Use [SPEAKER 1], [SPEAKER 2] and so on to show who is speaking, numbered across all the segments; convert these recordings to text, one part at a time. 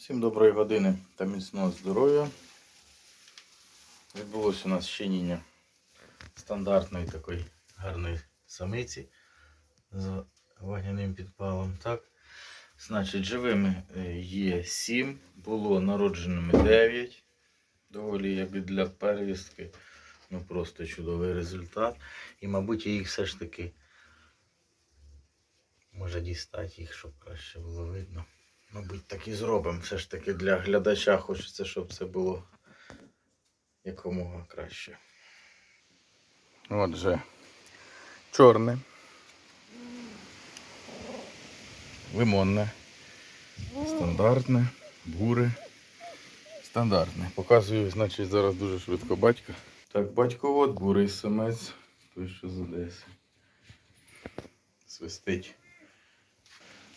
[SPEAKER 1] Всім доброї години та міцного здоров'я. Відбулося у нас щеніння стандартної такої гарної самиці з вогняним підпалом. Так? Значить, живими е, є 7, було народженими 9. Доволі як і для первістки. Ну просто чудовий результат. І, мабуть, я їх все ж таки може дістати їх, щоб краще було видно. Мабуть, так і зробимо. Все ж таки для глядача хочеться, щоб це було якомога краще. Отже, чорне, лимонне, стандартне, буре, стандартне. Показую, значить, зараз дуже швидко батька. Так, батько от бурий самець, той, що з Одеси. Свистить.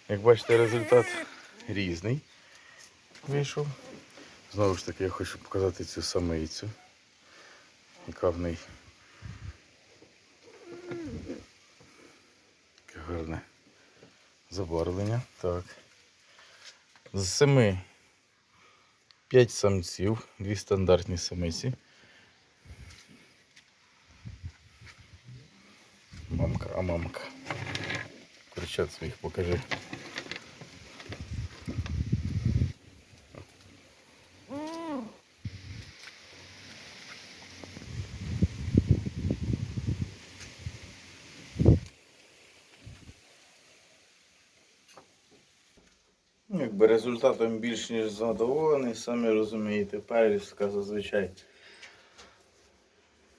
[SPEAKER 1] Як бачите, результат різний вийшов. Знову ж таки, я хочу показати цю самицю, яка в неї таке гарне забарвлення. Так. З семи п'ять самців, дві стандартні самиці. Мамка, а мамка. Кричат своїх покажи. Якби результатом більш ніж задоволений, самі розумієте, перевістка зазвичай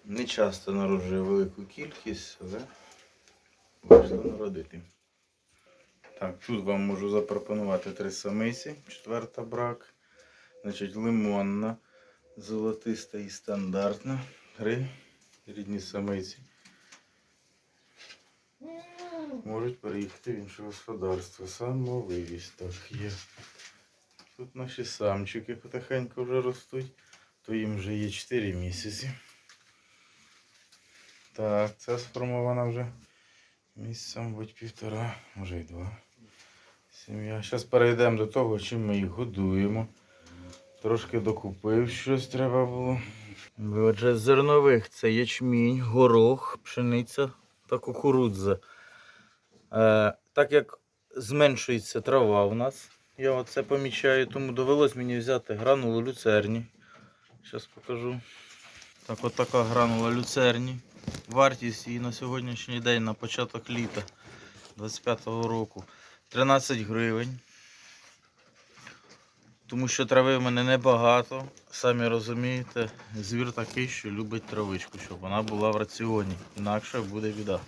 [SPEAKER 1] не часто народжує велику кількість, але вийшло народити. Так, тут вам можу запропонувати три самиці, четверта брак. Значить, лимонна, золотиста і стандартна. Три рідні самиці. Можуть переїхати в інше господарство. Самовивість так є. Тут наші самчики потихеньку вже ростуть, то їм вже є 4 місяці. Так, ця сформована вже місяця, мабуть, півтора, може й два. Сім'я. Зараз перейдемо до того, чим ми їх годуємо. Трошки докупив, щось треба було. Отже, з зернових це ячмінь, горох, пшениця та кукурудза. Е, так як зменшується трава у нас, я оце помічаю, тому довелось мені взяти гранулу люцерні. Зараз покажу. Так, от така гранула люцерні. Вартість її на сьогоднішній день на початок літа 25-го року 13 гривень. Тому що трави в мене небагато. Самі розумієте, звір такий, що любить травичку, щоб вона була в раціоні. Інакше буде біда.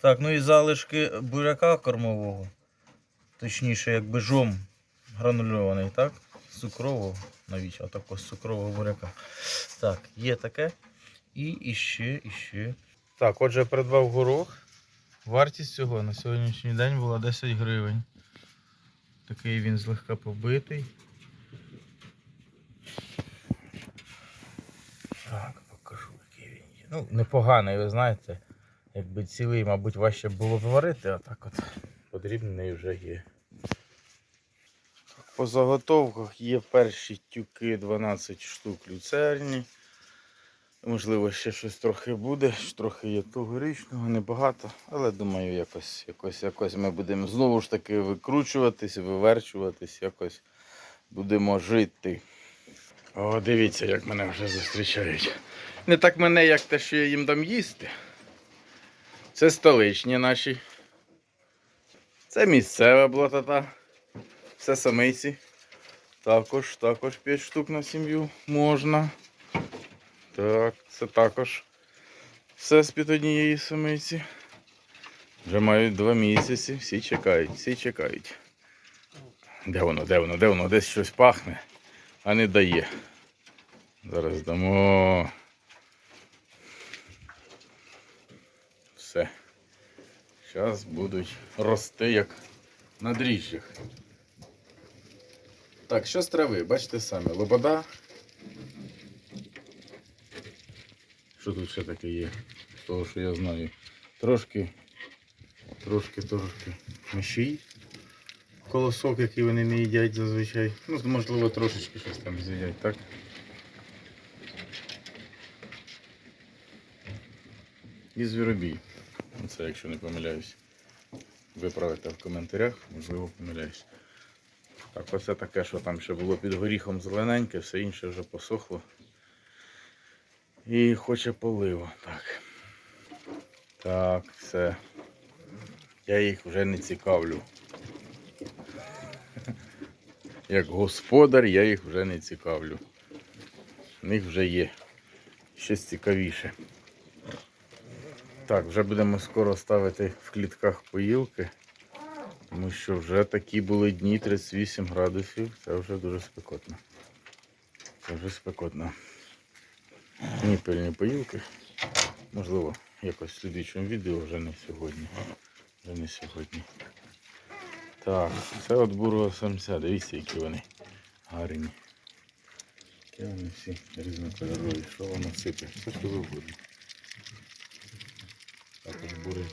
[SPEAKER 1] Так, ну і залишки буряка кормового. Точніше, якби жом гранульований, так? Цукрового, навіщо? Отако з цукрового буряка. Так, є таке. І іще, іще. Так, отже, придбав горох. Вартість цього на сьогоднішній день була 10 гривень. Такий він злегка побитий. Так, покажу, який він є. Ну, непоганий, ви знаєте. Якби цілий, мабуть, важче було варити, а так от подрібнений вже є. По заготовках є перші тюки 12 штук люцерні. Можливо, ще щось трохи буде, трохи є тогорічного, небагато, але думаю, якось, якось, якось ми будемо знову ж таки викручуватись, виверчуватись, якось будемо жити. О, дивіться, як мене вже зустрічають. Не так мене, як те, що я їм дам їсти. Це столичні наші. Це місцева блатата. Це самиці. Також, також 5 штук на сім'ю можна. Так, це також все з-під однієї самиці. Вже мають два місяці. Всі чекають, всі чекають. Де воно, де воно, де воно? Десь щось пахне, а не дає. Зараз дамо. Все. Зараз будуть рости як на дріжджах. Так, що з трави? Бачите самі, лобода. Що тут ще таке є? З того, що я знаю. Трошки, трошки, трошки мишій. колосок, який вони не їдять зазвичай. Ну, можливо, трошечки щось там з'їдять, так? І звіробій. Це якщо не помиляюсь. Виправите в коментарях, можливо, помиляюсь. Так, оце таке, що там ще було під горіхом зелененьке, все інше вже посохло. І хоче поливу. Так. Так, все. Я їх вже не цікавлю. Як господар я їх вже не цікавлю. В них вже є щось цікавіше. Так, вже будемо скоро ставити в клітках поїлки. Тому що вже такі були дні 38 градусів. Це вже дуже спекотно. Це вже спекотно. Ні пильні поїлки. Можливо, якось в слідчому відео вже не сьогодні. Вже не сьогодні. Так, це от бурого самця. Дивіться, які вони гарні. Які вони всі різнокольорові. Що воно сипе? Все що завгодно. Так от бурий.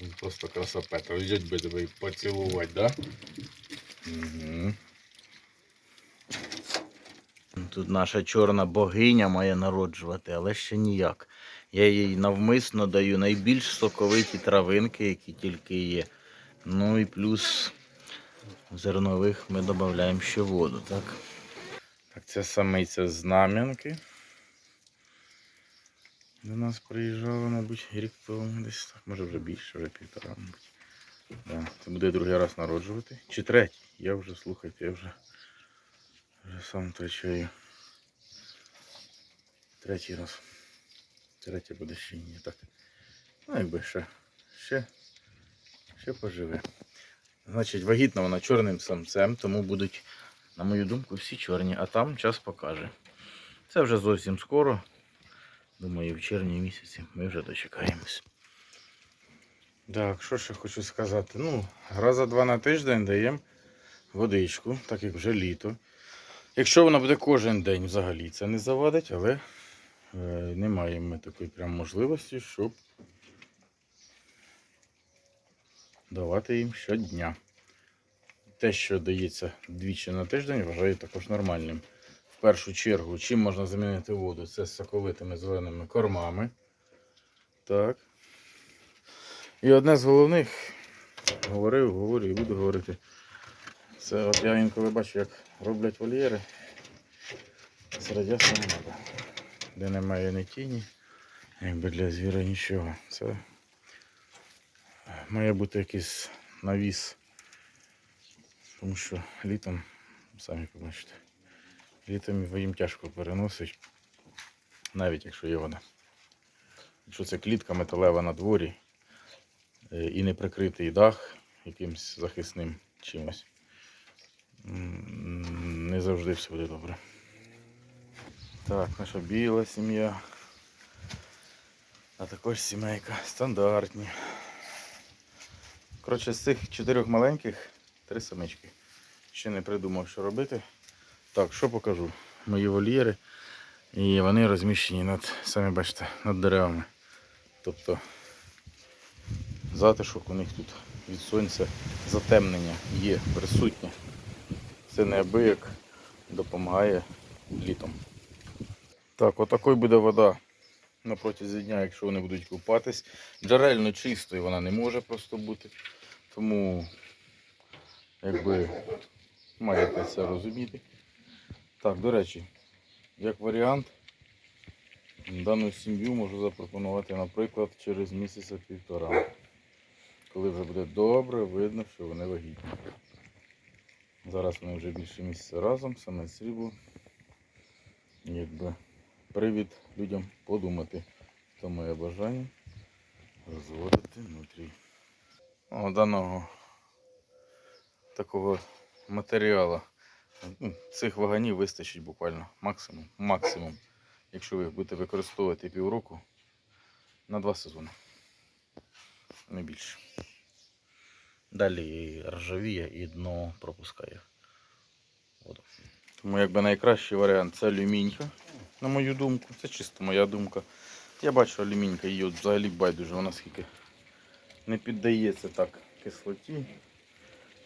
[SPEAKER 1] Він просто красопета. Взять би тебе і поцілувати, да? Угу. Тут наша чорна богиня має народжувати, але ще ніяк. Я їй навмисно даю найбільш соковиті травинки, які тільки є. Ну і плюс зернових ми додаємо ще воду, так? Так, це самиця знам'янки. До нас приїжджала, мабуть, рік тому десь так, може вже більше, вже півтора, мабуть. Да. Це буде другий раз народжувати. Чи третій? Я вже слухайте, я вже, вже сам втрачаю. Третій раз. Третє буде ще ні. Так. Ну, якби ще, ще, ще поживе. Значить, вагітна вона чорним самцем, тому будуть, на мою думку, всі чорні, а там час покаже. Це вже зовсім скоро. Думаю, в червні місяці ми вже дочекаємось. Так, що ще хочу сказати? Ну, раза два на тиждень даємо водичку, так як вже літо. Якщо вона буде кожен день взагалі, це не завадить, але е, не маємо ми такої прям можливості, щоб давати їм щодня. Те, що дається двічі на тиждень, вважаю також нормальним. В першу чергу, чим можна замінити воду? Це з соковитими зеленими кормами. Так. І одне з головних, говорив, говорю і буду говорити. Це от я інколи бачу, як роблять вольєри серед ясного неба. Де немає ні тіні, якби для звіра нічого. Це має бути якийсь навіс. Тому що літом, самі побачите, літом їм тяжко переносить, навіть якщо є вода. Якщо це клітка металева на дворі е, і не прикритий дах якимось захисним чимось, не завжди все буде добре. Так, наша біла сім'я. А також сімейка стандартні. Коротше, з цих чотирьох маленьких три самички. Ще не придумав, що робити. Так, що покажу? Мої вольєри. І вони розміщені над, самі бачите, над деревами. Тобто затишок у них тут від сонця затемнення є присутнє. Це неабияк допомагає літом. Так, отакою буде вода на протязі дня, якщо вони будуть купатись. Джерельно чистою вона не може просто бути. Тому якби маєте це розуміти. Так, до речі, як варіант, дану сім'ю можу запропонувати, наприклад, через місяця півтора. Коли вже буде добре, видно, що вони вагітні. Зараз вони вже більше місяця разом, саме срібло. Якби привід людям подумати, хто моє бажання розводити внутрі. О, даного такого матеріалу. Ну, цих ваганів вистачить буквально максимум. Максимум. Якщо ви будете використовувати півроку на два сезони. Не більше. Далі ржавіє і дно пропускає воду. Тому якби найкращий варіант це алюмінька, на мою думку. Це чисто моя думка. Я бачу алюмінька, її от взагалі байдуже, вона скільки не піддається так кислоті.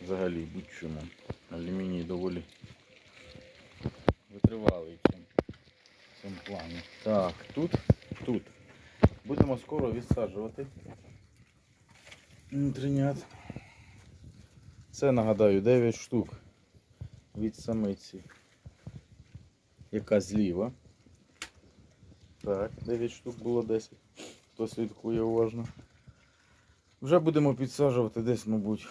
[SPEAKER 1] Взагалі будь-чому. Алюміній доволі витривалий в цьому, плані. Так, тут, тут. Будемо скоро відсаджувати внутрінят. Це нагадаю 9 штук від самиці, яка зліва. Так, 9 штук було 10. Хто слідкує уважно. Вже будемо підсаджувати десь, мабуть.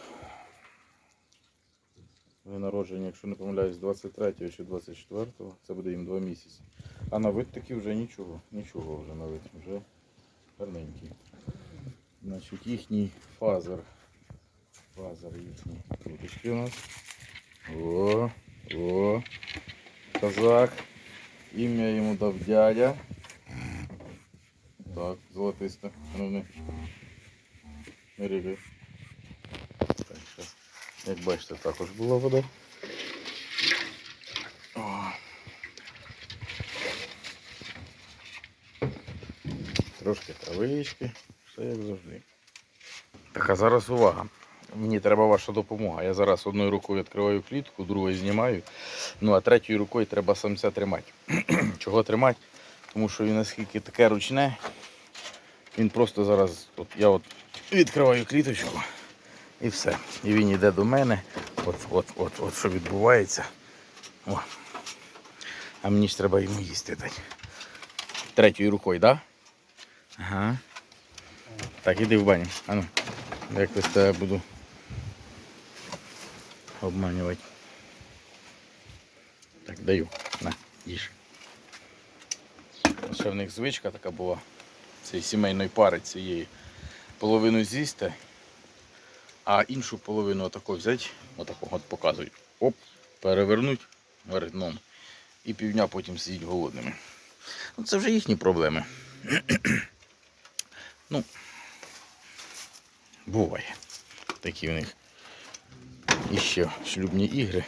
[SPEAKER 1] Ви народження, якщо не помиляюсь, 23 чи 24, це буде їм 2 місяці. А на вид таки вже нічого, нічого вже на вид, вже гарненький. Значить, їхній фазер. Фазер їхній. Круточки у нас. О, о. Казак. Ім'я йому дав дядя. Так, золотисте. Не. Не. Як бачите, також була вода. Трошки травички, все як завжди. Так, а зараз увага. Мені треба ваша допомога. Я зараз одною рукою відкриваю клітку, другою знімаю. Ну а третьою рукою треба самця тримати. Чого тримати? Тому що він наскільки таке ручне, він просто зараз, от я от відкриваю кліточку і все. І він йде до мене. От, от, от, от що відбувається. О. А мені ж треба йому їсти дати. Третьою рукою, так? Да? Ага. Так, іди в баню. Ану, якось тебе буду обманювати. Так, даю. На, їж. Ще в них звичка така була. Цієї сімейної пари цієї. Половину з'їсти, іншу половину отако взяти, отако от показують. Оп, перевернуть вверх. І півдня потім сидіть голодними. Ну, це вже їхні проблеми. ну, буває. Такі в них іще шлюбні ігри.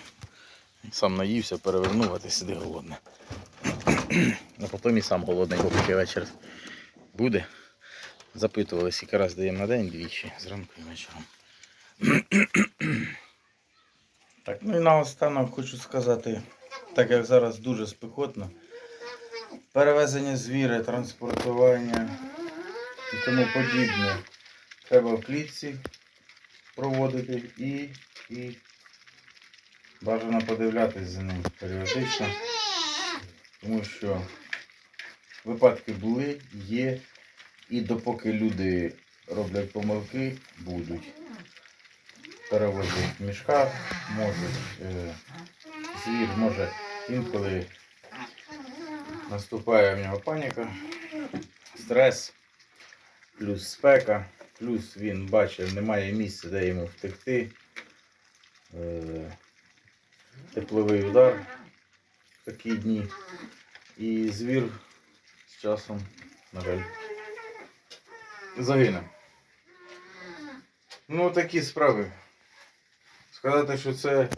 [SPEAKER 1] Сам наївся, перевернув, а ти сиди голодний. А потім і сам голодний, бо поки вечір буде. Запитували, скільки раз даємо на день двічі, зранку і вечором. так, ну і наостанок хочу сказати, так як зараз дуже спекотно, перевезення звіри, транспортування і тому подібне. Треба в клітці проводити і, і бажано подивлятись за ним періодично, тому що випадки були, є, і допоки люди роблять помилки, будуть. Перевозять в мішках, можуть, е, звір може інколи наступає в нього паніка, стрес, плюс спека, плюс він бачить, немає місця, де йому втекти. Е, тепловий удар в такі дні. І звір з часом, на жаль, загине. Ну, такі справи. Сказати, що це е,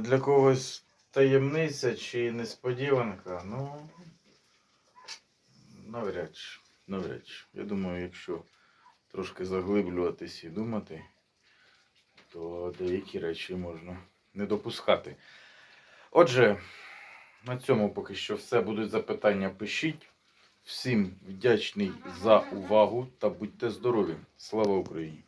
[SPEAKER 1] для когось таємниця чи несподіванка, ну навряд чи. Навряд чи. Я думаю, якщо трошки заглиблюватись і думати, то деякі речі можна не допускати. Отже, на цьому поки що все. Будуть запитання, пишіть. Всім вдячний за увагу та будьте здорові. Слава Україні!